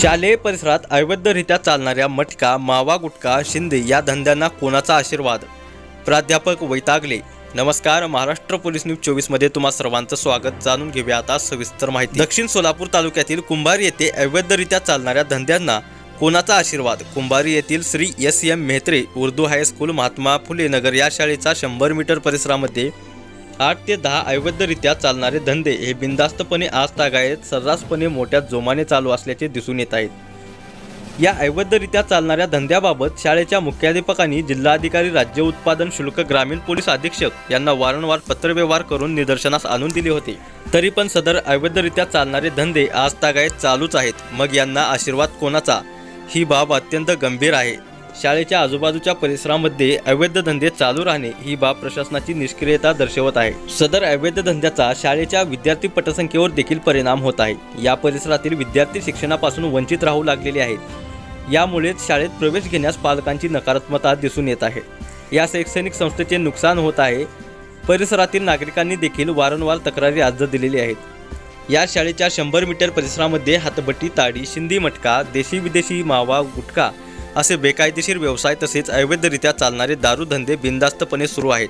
शालेय परिसरात अवैधरित्या चालणाऱ्या मटका मावा गुटखा शिंदे या धंद्यांना कोणाचा आशीर्वाद? प्राध्यापक वैतागले. नमस्कार महाराष्ट्र पोलीस न्यूज चोवीसमध्ये तुम्हा सर्वांचं स्वागत. जाणून घेऊया आता सविस्तर माहिती. दक्षिण सोलापूर तालुक्यातील कुंभारी येथे अवैधरित्या चालणाऱ्या धंद्यांना कोणाचा आशीर्वाद? कुंभारी येथील Shri S M Mehtre Urdu high school Mahatma Phule Nagar या शाळेचा शंभर मीटर परिसरामध्ये आठ ते दहा अवैधरित्या चालणारे धंदे हे बिनधास्तपणे आज तागायत सर्रासपणे मोठ्या जोमाने चालू असल्याचे दिसून येत आहेत. या अवैधरित्या चालणाऱ्या धंद्याबाबत शाळेच्या मुख्याध्यापकांनी जिल्हाधिकारी राज्य उत्पादन शुल्क ग्रामीण पोलीस अधीक्षक यांना वारंवार पत्रव्यवहार करून निदर्शनास आणून दिले होते. तरी पण सदर अवैधरित्या चालणारे धंदे आज तागायत चालूच आहेत. मग यांना आशीर्वाद कोणाचा? ही बाब अत्यंत गंभीर आहे. शाळेच्या आजूबाजूच्या परिसरामध्ये अवैध धंदे चालू राहणे ही बाब प्रशासनाची निष्क्रियता दर्शवत आहे. सदर अवैध धंद्याचा शाळेच्या विद्यार्थी पटसंख्येवर देखील परिणाम होत आहे. या परिसरातील विद्यार्थी शिक्षणापासून वंचित राहू लागलेले आहेत. यामुळेच शाळेत प्रवेश घेण्यास पालकांची नकारात्मकता दिसून येत आहे. या शैक्षणिक संस्थेचे नुकसान होत आहे. परिसरातील नागरिकांनी देखील वारंवार तक्रारी अर्ज दिलेली आहेत. या शाळेच्या शंभर मीटर परिसरामध्ये हातबट्टी ताडी शिंदी मटका देशी विदेशी मावा गुटखा असे बेकायदेशीर व्यवसाय तसेच अवैधरित्या चालणारे दारूधंदे बिनधास्तपणे सुरू आहेत.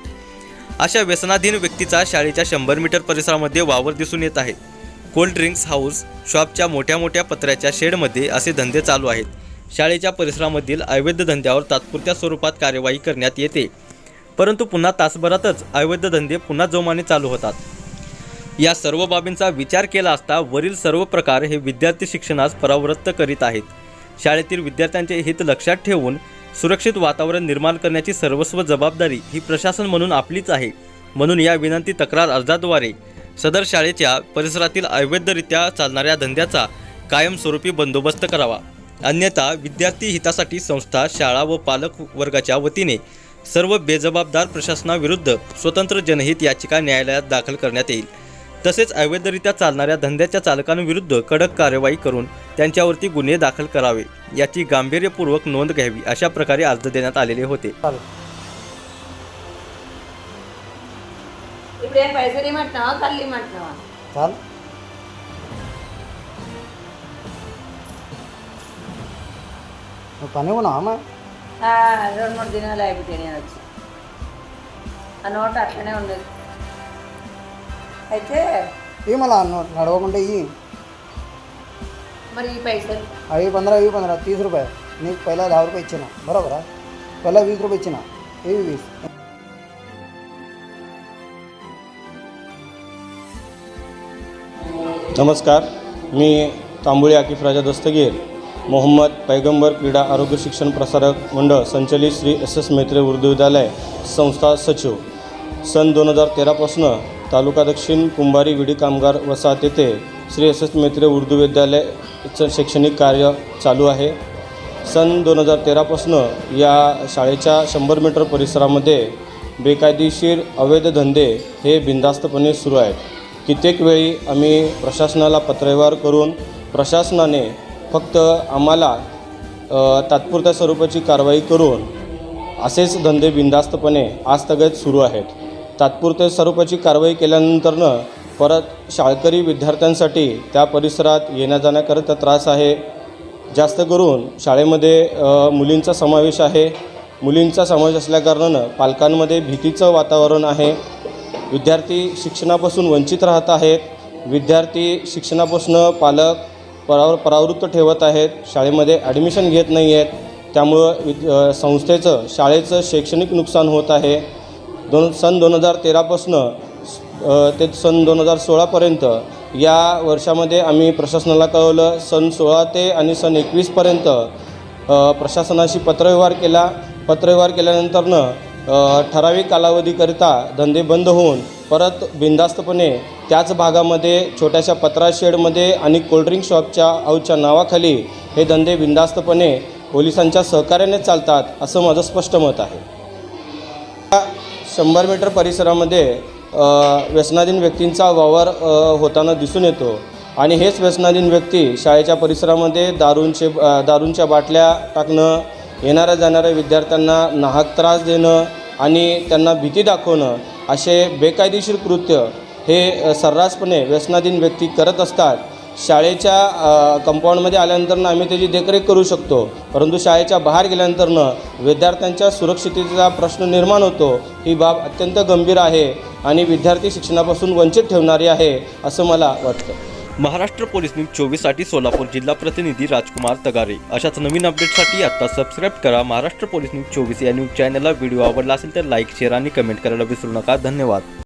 अशा व्यसनाधीन व्यक्तीचा शाळेच्या शंभर मीटर परिसरामध्ये वावर दिसून येत आहे. कोल्ड ड्रिंक्स हाऊस शॉपच्या मोठ्या मोठ्या पत्र्याच्या शेडमध्ये असे धंदे चालू आहेत. शाळेच्या परिसरामधील अवैध धंद्यावर तात्पुरत्या स्वरूपात कार्यवाही करण्यात येते. परंतु पुन्हा तासभरातच अवैध धंदे पुन्हा जोमाने चालू होतात. या सर्व बाबींचा विचार केला असता वरील सर्व प्रकार हे विद्यार्थी शिक्षणास परावृत्त करीत आहेत. शाळेतील विद्यार्थ्यांचे हित लक्षात ठेवून सुरक्षित वातावरण निर्माण करण्याची सर्वस्व जबाबदारी ही प्रशासन म्हणून आपलीच आहे. म्हणून या विनंती तक्रार अर्जाद्वारे सदर शाळेच्या परिसरातील अवैधरित्या चालणाऱ्या धंद्याचा कायमस्वरूपी बंदोबस्त करावा. अन्यथा विद्यार्थी हितासाठी संस्था शाळा व पालक वर्गाच्या वतीने सर्व बेजबाबदार प्रशासनाविरुद्ध स्वतंत्र जनहित याचिका न्यायालयात दाखल करण्यात येईल. तसेच अवैधरित्या चालणाऱ्या धंद्याच्या चालकांविरुद्ध कडक कार्यवाही करून त्यांच्यावरती गुन्हे दाखल करावे याची गांभीर्यपूर्वक नोंद घ्यावी अशा प्रकारे अर्ज देण्यात आलेले होते ఇప్పుడు ఏం పైసలు ఇమ్మంటున్నావా కళ్ళు ఇమ్మంటున్నావా చాలు నువ్వు పని ఉన్నావా అమ్మా ఆ, రెండు మూడు దినాలు అయిపోతే నేను వచ్చి ఆ నోట్ అట్లనే ఉండదు అయితే ఏమలా నో- నడవకుండా ఇవి. మరి ఈ పైసలు? అవి పంద్ర అవి पंद्रह तीस रुपये నీకు पहिला दहा रुपये इच्छिना बरोबर आहे पहिला वीस रुपये इच्छिना हेवी वीस नमस्कार मी तांबुळे आकिफ राजा दस्तगीर मोहम्मद पैगंबर क्रीडा आरोग्य शिक्षण प्रसारक मंडळ संचलित श्री एस एस मेत्रे उर्दू विद्यालय संस्था सचिव सन दोन हजार तेरापासून तालुका दक्षिण कुंभारी विडी कामगार वसाहत येथे श्री एस एस मैत्रे उर्दू विद्यालयाचं शैक्षणिक कार्य चालू आहे. सन दोन हजार तेरापासून या शाळेच्या शंभर मीटर परिसरामध्ये बेकायदेशीर अवैध धंदे हे बिनधास्तपणे सुरू आहेत. कित्येक वेळी आम्ही प्रशासनाला पत्रव्यवहार करून प्रशासनाने फक्त आम्हाला तात्पुरत्या स्वरूपाची कारवाई करून असेच धंदे बिनधास्तपणे आजतगत सुरू आहेत. तात्पुरत्या स्वरूपाची कारवाई केल्यानंतरनं परत शाळकरी विद्यार्थ्यांसाठी त्या परिसरात येण्या जाण्याकरता त्रास आहे. जास्त करून शाळेमध्ये मुलींचा समावेश आहे. मुलींचा समावेश असल्याकारणानं पालकांमध्ये भीतीचं वातावरण आहे. विद्यार्थी शिक्षणापासून वंचित राहत आहेत. विद्यार्थी शिक्षणापासून पालक पराव परावृत्त ठेवत आहेत. शाळेमध्ये ॲडमिशन घेत नाही आहेत त्यामुळं विद संस्थेचं शाळेचं शैक्षणिक नुकसान होत आहे. दोन सन दोन हजार तेरापासनं ते सन दोन हजार सोळापर्यंत या वर्षामध्ये आम्ही प्रशासनाला कळवलं. सन सोळा ते आणि सन एकवीसपर्यंत प्रशासनाशी पत्रव्यवहार केला. पत्रव्यवहार केल्यानंतरनं ठराविक कालावधीकरिता धंदे बंद होऊन परत बिनधास्तपणे त्याच भागामध्ये छोट्याशा पत्रा शेडमध्ये आणि कोल्ड्रिंक शॉपच्या आऊच्या नावाखाली हे धंदे बिनधास्तपणे पोलिसांच्या सहकार्याने चालतात असं माझं स्पष्ट मत आहे. शंभर मीटर परिसरामध्ये व्यसनाधीन व्यक्तींचा वावर होताना दिसून येतो. आणि हेच व्यसनाधीन व्यक्ती शाळेच्या परिसरामध्ये दारूंचे दारूंच्या बाटल्या टाकणं येणाऱ्या जाणाऱ्या विद्यार्थ्यांना नाहक त्रास देणं आणि त्यांना भीती दाखवणं असे बेकायदेशीर कृत्य हे सर्रासपणे व्यसनाधीन व्यक्ती करत असतात. शाळेच्या कंपाऊंडमध्ये आल्यानंतरनं आम्ही त्याची देखरेख करू शकतो. परंतु शाळेच्या बाहेर गेल्यानंतरनं विद्यार्थ्यांच्या सुरक्षिततेचा प्रश्न निर्माण होतो. ही बाब अत्यंत गंभीर आहे आणि विद्यार्थी शिक्षणापासून वंचित ठेवणारी आहे असं मला वाटतं. महाराष्ट्र पोलीस न्यूज चोवीससाठी सोलापूर जिल्हा प्रतिनिधी राजकुमार तगारे. अशाच नवीन अपडेटसाठी आत्ता सबस्क्राईब करा महाराष्ट्र पोलीस न्यूज चोवीस या न्यूज चॅनलला. व्हिडिओ आवडला असेल तर लाईक शेअर आणि कमेंट करायला विसरू नका. धन्यवाद.